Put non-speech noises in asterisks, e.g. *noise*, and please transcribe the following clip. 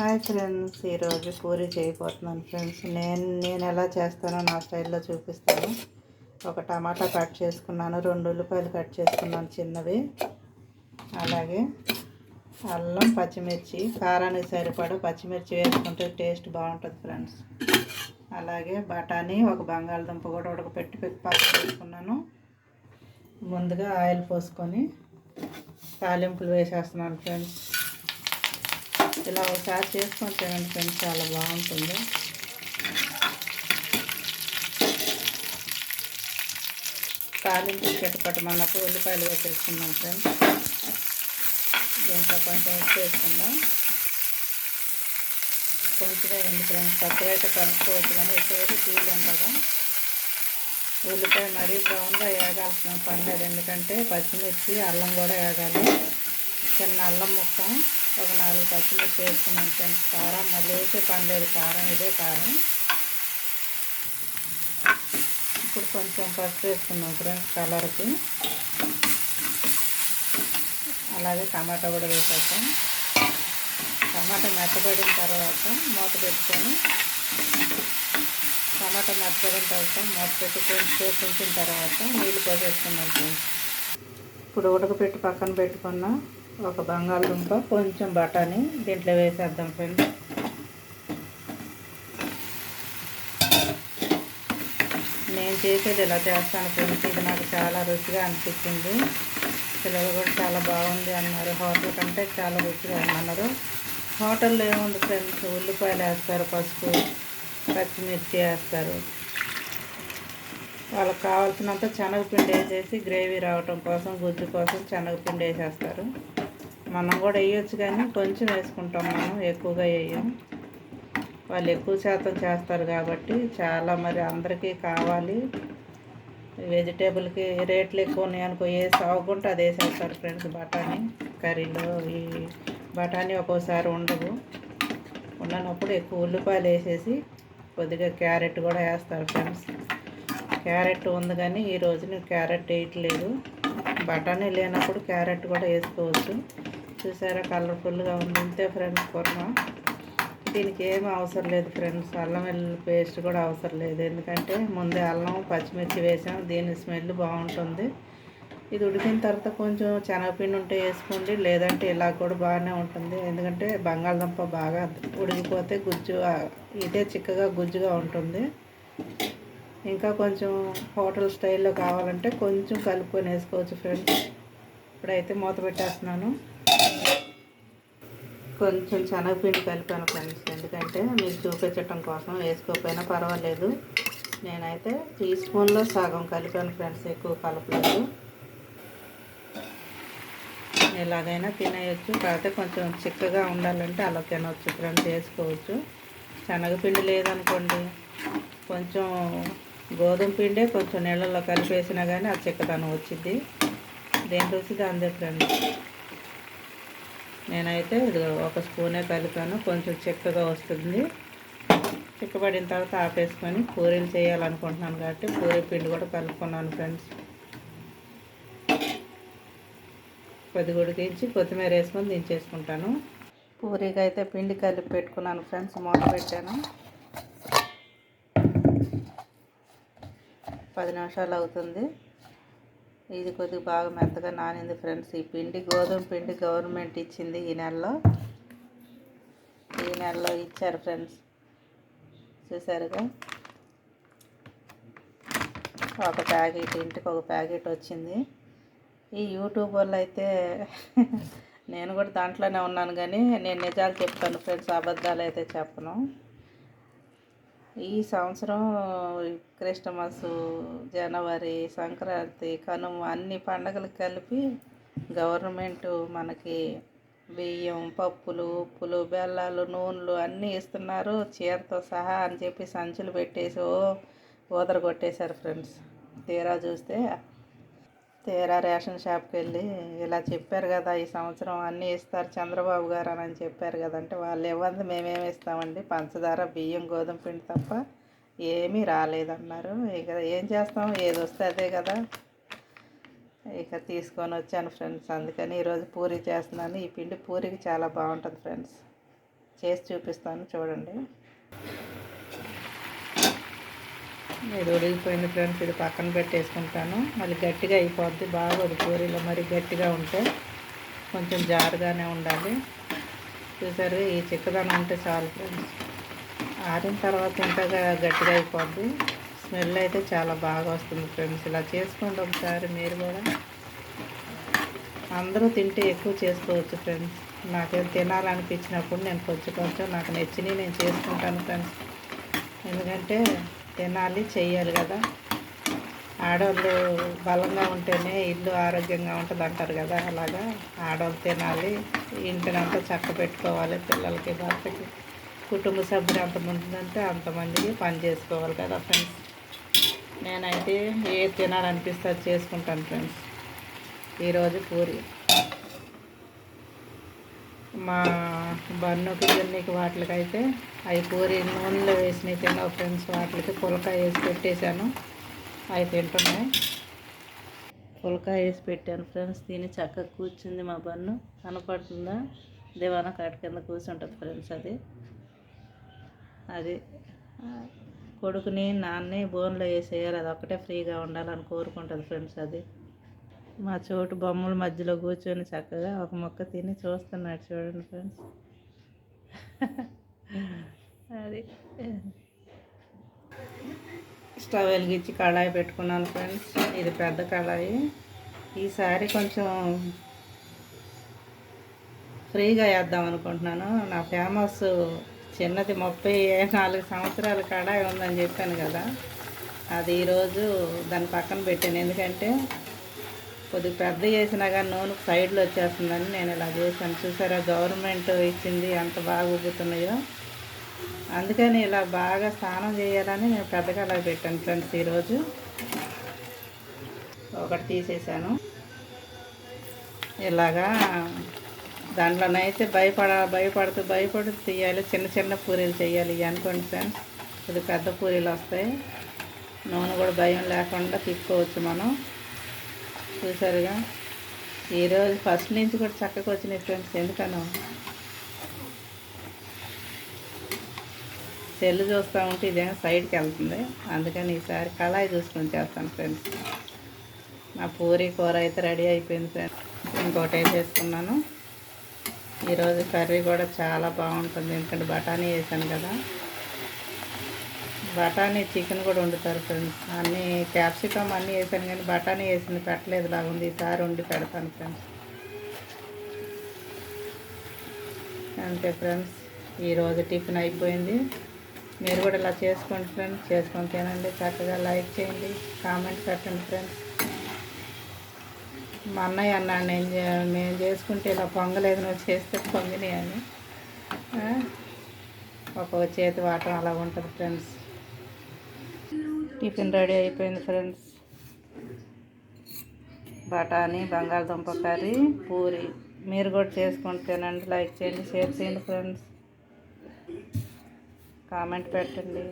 Hi friends ఈరోజు పూరి చేయబోతున్నాను friends. నేను నేను ఎలా చేస్తానో నా స్టైల్లో చూపిస్తాను. ఒక టమాటా కట్ చేసుకున్నాను రెండు ఉల్లిపాయలు కట్ చేసుకున్నాను చిన్నవి. అలాగే అల్లం పచ్చిమిర్చి కారానికి సరిపడ పచ్చిమిర్చి వేసుకుంటే టేస్ట్ బాగుంటుంది ఫ్రెండ్స్. అలాగే బఠానీ ఒక బంగాళదుంప కూడా ఉడకపెట్టి పక్కన వేసుకున్నాను ముందుగా ఆయిల్ పోసుకొని తాలింపులు వేసేస్తున్నాను ఫ్రెండ్స్. ఇలా ఒకసారి చేసుకొని తినండి ఫ్రెండ్స్ చాలా బాగుంటుంది. తాలింపు మనకు ఉల్లిపాయలు వేసేసుకున్నాం ఫ్రెండ్స్. దీంట్లో కొంచెం ఉప్పు వేసుకుందాం. కొంచెం రెండు ఫ్రెండ్స్. తక్కువ అయితే కలుపుకోవచ్చు కానీ ఎక్కువైతే తీయలేం కదా. ఉల్లిపాయ మరీ బ్రౌన్గా వేగాల్సిన పని లేదు ఎందుకంటే పచ్చిమిర్చి అల్లం కూడా వేగాలి చిన్న అల్లం ముక్క. ఒక నాలుగు పచ్చిమిర్చి వేసుకున్నాం ఫ్రెండ్స్. కారం మళ్ళీ వేసే పని కారం ఇదే కారం. ఇప్పుడు కొంచెం పసుపు వేసుకున్నాం ఫ్రెండ్స్ కలర్కి. అలాగే టమాటా కూడా వేసేస్తాం టమాటా మెత్తబడిన తర్వాత మూత పెట్టుకొని టమాటా మెత్తబడిన తర్వాత మూత పెట్టి కొంచెం ఉంచిన తర్వాత నీళ్ళు పోసేసుకున్నాం ఫ్రెండ్స్. ఇప్పుడు ఉడకపెట్టి పక్కన పెట్టుకున్నాం ఒక బంగాళదుంప కొంచెం బఠానీ దీంట్లో వేసేద్దాం ఫ్రెండ్స్. నేను చేసేది ఇలా చేస్తాను ఫ్రెండ్స్. ఇది నాకు చాలా రుచిగా అనిపించింది. పిల్లలు కూడా చాలా బాగుంది అన్నారు. హోటల్ కంటే చాలా రుచిగా అన్నారు. హోటల్లో ఏముంది ఫ్రెండ్స్? ఉల్లిపాయలు వేస్తారు పసుపు పచ్చిమిర్చి వేస్తారు. వాళ్ళకి కావాల్సినంత శనగపిండి వేసేసి గ్రేవీ రావటం కోసం గుజ్జు కోసం శనగపిండి వేసేస్తారు. మనం కూడా వేయొచ్చు కానీ కొంచెం వేసుకుంటాం మనం ఎక్కువగా వేయం. వాళ్ళు ఎక్కువ శాతం చేస్తారు కాబట్టి చాలా మరి అందరికీ కావాలి. వెజిటేబుల్కి రేట్లు ఎక్కువ ఉన్నాయి అనుకో ఏ సాగుకుంటే అది వేసేస్తారు ఫ్రెండ్స్. బఠానీ కర్రీలో ఈ బఠానీ ఒక్కోసారి ఉండవు ఉండనప్పుడు ఎక్కువ ఉల్లిపాయలు వేసేసి కొద్దిగా క్యారెట్ కూడా వేస్తారు ఫ్రెండ్స్. క్యారెట్ ఉంది కానీ ఈరోజు నేను క్యారెట్ వేయట్లేదు బఠానీ లేనప్పుడు క్యారెట్ కూడా వేసుకోవచ్చు. చూసారా? కలర్ఫుల్గా ఉంది. ఇంతే ఫ్రెండ్స్ కుర్మ. దీనికి ఏం అవసరం లేదు ఫ్రెండ్స్. అల్లం వెల్లుల్లి పేస్ట్ కూడా అవసరం లేదు. ఎందుకంటే ముందే అల్లం పచ్చిమిర్చి వేసాం. దీని స్మెల్ బాగుంటుంది. ఇది ఉడికిన తర్వాత కొంచెం శనగపిండి ఉంటే వేసుకోండి. లేదంటే ఇలా కూడా బాగానే ఉంటుంది. ఎందుకంటే బంగాళదుంప బాగా ఉడికిపోతే గుజ్జు ఇదే చిక్కగా గుజ్జుగా ఉంటుంది. ఇంకా కొంచెం హోటల్ స్టైల్లో కావాలంటే కొంచెం కలుపుకొని వేసుకోవచ్చు ఫ్రెండ్స్. ఇప్పుడైతే మూత పెట్టేస్తున్నాను. కొంచెం శనగపిండి కలిపాను ఫ్రెండ్స్. ఎందుకంటే మీకు చూపించటం కోసం వేసుకోకపోయినా పర్వాలేదు. నేనైతే టీ స్పూన్లో సగం కలిపాను ఫ్రెండ్స్ ఎక్కువ కలపలేదు. ఎలాగైనా తినేయచ్చు కాకపోతే కొంచెం చిక్కగా ఉండాలంటే అలా తినవచ్చు ఫ్రెండ్స్ వేసుకోవచ్చు. శనగపిండి లేదనుకోండి కొంచెం గోధుమ పిండే కొంచెం నీళ్ళల్లో కలిపేసినా కానీ ఆ చిక్కదనం వచ్చింది దేని రుచి అందే ఫ్రెండ్స్. నేనైతే ఇది ఒక స్పూనే కలిపాను. కొంచెం చిక్కగా వస్తుంది. చిక్కబడిన తర్వాత ఆపేసుకొని పూరీలు చేయాలనుకుంటున్నాను కాబట్టి పూరీ పిండి కూడా కలుపుకున్నాను ఫ్రెండ్స్. కొద్ది ఉడికించి కొత్తిమీర వేసుకొని దించేసుకుంటాను. పూరీకి అయితే పిండి కలిపి పెట్టుకున్నాను ఫ్రెండ్స్. మూత పెట్టాను. పది నిమిషాలు అవుతుంది. ఇది కొద్దిగా బాగా మెత్తగా నానింది ఫ్రెండ్స్. ఈ పిండి గోధుమ పిండి గవర్నమెంట్ ఇచ్చింది ఈ నెలలో. ఈ నెలలో ఇచ్చారు ఫ్రెండ్స్. చూసారుగా? ఒక ప్యాకెట్ ఇంటికి ఒక ప్యాకెట్ వచ్చింది. ఈ యూట్యూబ్ వల్ల అయితే *laughs* నేను కూడా దాంట్లోనే ఉన్నాను కానీ నేను నిజాలు చెప్తాను ఫ్రెండ్స్ అబద్ధాలు అయితే చెప్పను. ఈ సంవత్సరం క్రిస్టమస్ జనవరి సంక్రాంతి కనుమ అన్ని పండగలు కలిపి గవర్నమెంట్ మనకి బియ్యం పప్పులు ఉప్పులు బెల్లాలు నూనెలు అన్నీ ఇస్తున్నారు. చీరతో సహా అని చెప్పి సంచులు పెట్టేసి ఓ ఊదర కొట్టేశారు ఫ్రెండ్స్. తీరా చూస్తే తీరా రేషన్ షాప్కి వెళ్ళి ఇలా చెప్పారు కదా ఈ సంవత్సరం అన్నీ ఇస్తారు చంద్రబాబు గారు అని చెప్పారు కదంటే వాళ్ళు ఇవ్వంది మేమేమి ఇస్తామండి? పంచదార బియ్యం గోధుమ పిండి తప్ప ఏమీ రాలేదన్నారు. ఇక ఏం చేస్తాం? ఏది వస్తే అదే కదా. ఇక తీసుకొని వచ్చాను ఫ్రెండ్స్. అందుకని ఈరోజు పూరి చేస్తున్నాను. ఈ పిండి పూరికి చాలా బాగుంటుంది ఫ్రెండ్స్. చేసి చూపిస్తాను చూడండి. ఇది ఉడికిపోయింది ఫ్రెండ్స్ ఇది పక్కన పెట్టేసుకుంటాను. మళ్ళీ గట్టిగా అయిపోద్ది. బాగా పూరీలో మరి గట్టిగా ఉంటే కొంచెం జారుగానే ఉండాలి. చూసారు ఈ చిక్కదనం ఉంటే చాలు ఫ్రెండ్స్. ఆరిన తర్వాత ఇంకా గట్టిగా అయిపోద్ది. స్మెల్ అయితే చాలా బాగా వస్తుంది ఫ్రెండ్స్. ఇలా చేసుకోండి ఒకసారి మీరు కూడా. అందరూ తింటే ఎక్కువ చేసుకోవచ్చు ఫ్రెండ్స్. నాకేం తినాలనిపించినప్పుడు నేను కొంచెం కొంచెం నాకు నచ్చినవి నేను చేసుకుంటాను ఫ్రెండ్స్. ఎందుకంటే తినాలి చేయాలి కదా. ఆడవాళ్ళు బలంగా ఉంటేనే ఇల్లు ఆరోగ్యంగా ఉంటుంది అంటారు కదా అలాగా? ఆడవాళ్ళు తినాలి ఇంటినంతా చక్క పెట్టుకోవాలి పిల్లలకి భర్తకి. కుటుంబ సభ్యులు ఎంతమంది ఉంటే అంతమందికి పని చేసుకోవాలి కదా ఫ్రెండ్స్. నేనైతే ఏ తినాలనిపిస్తే అది చేసుకుంటాను ఫ్రెండ్స్. ఈరోజు పూరి. మా బన్నుకి గిన్నెకి వాటికైతే అవి పూరి నూనెలో వేసినవి తినవు ఫ్రెండ్స్ వాటికి పులకాయ వేసి పెట్టేశాను. అవి తింటున్నాయి. పులకాయ వేసి పెట్టాను ఫ్రెండ్స్ తిని చక్కగా కూర్చుంది మా బన్ను కనపడుతుందా? దివాన కాటి కింద కూర్చుంటుంది ఫ్రెండ్స్ అది. అది. కొడుకుని నాన్నే బోన్లో వేసేయాలి అది ఒక్కటే ఫ్రీగా ఉండాలని కోరుకుంటుంది ఫ్రెండ్స్ అది. మా చోటు బొమ్మల మధ్యలో కూర్చొని చక్కగా ఒక మొక్క తిని చూస్తున్నాడు చూడండి ఫ్రెండ్స్ అది. స్టవ్ వెలిగించి కళాయి పెట్టుకున్నాను ఫ్రెండ్స్ ఇది పెద్ద కళాయి. ఈసారి కొంచెం ఫ్రీగా వేద్దాం అనుకుంటున్నాను. నా ఫేమస్ చిన్నది ముప్పై నాలుగు సంవత్సరాల కడాయి ఉందని చెప్పాను కదా. అది ఈరోజు దాని పక్కన పెట్టాను. ఎందుకంటే కొద్దిగా పెద్ద చేసినా కానీ నూనె సైడ్లో వచ్చేస్తుందని నేను ఇలా చేశాను. చూసారా గవర్నమెంట్ ఇచ్చింది ఎంత బాగా ఉబ్బుతున్నాయో అందుకని ఇలా బాగా స్నానం చేయాలని నేను పెద్దగా అలా పెట్టాను ఫ్రెండ్స్ ఈరోజు. ఒకటి తీసేసాను ఇలాగా దాంట్లోనైతే భయపడ భయపడుతూ భయపడుతూ తీయాలి. చిన్న చిన్న పూరీలు చేయాలి ఇవి అనుకోండి ఫ్రెండ్స్. ఇది పెద్ద పూరీలు వస్తాయి. నూనె కూడా భయం లేకుండా తిప్పుకోవచ్చు మనం. చూసారుగా? ఈరోజు ఫస్ట్ నుంచి కూడా చక్కగా వచ్చినాయి ఫ్రెండ్స్. ఎందుకనో? సెల్ చూస్తూ ఉంటే ఇదేమో సైడ్కి వెళ్తుంది. అందుకని ఈసారి కళాయి చూసుకొని చేస్తాను ఫ్రెండ్స్. నా పూరి కూర అయితే రెడీ అయిపోయింది ఫ్రెండ్స్. ఇంకోటి చేసుకున్నాను? ఈరోజు కర్రీ కూడా చాలా బాగుంటుంది. ఎందుకంటే బఠానీ వేసాను కదా. బఠానీ చికెన్ కూడా వండుతారు ఫ్రెండ్స్ అన్నీ క్యాప్సికమ్ అన్నీ వేసాను కానీ బఠానీ వేసింది పెట్టలేదు లాగుంది ఈసారి వండి పెడతాను ఫ్రెండ్స్ అంతే ఫ్రెండ్స్ ఈరోజు టిఫిన్ అయిపోయింది. మీరు కూడా ఇలా చేసుకోండి ఫ్రెండ్స్ చేసుకొని తినండి. చక్కగా లైక్ చేయండి. కామెంట్ పెట్టండి ఫ్రెండ్స్ మా అన్నయ్య అన్నా నేను మేము చేసుకుంటే ఇలా పొంగలేదు నువ్వు చేస్తే పొంగినాయి అని. ఒక చేతి వాటం అలా ఉంటుంది ఫ్రెండ్స్ టిఫిన్ రెడీ అయిపోయింది ఫ్రెండ్స్. బఠానీ బంగాళదుంప కర్రీ పూరి. మీరు కూడా చేసుకొని తినండి లైక్ చేయండి షేర్ చేయండి ఫ్రెండ్స్. కామెంట్ పెట్టండి.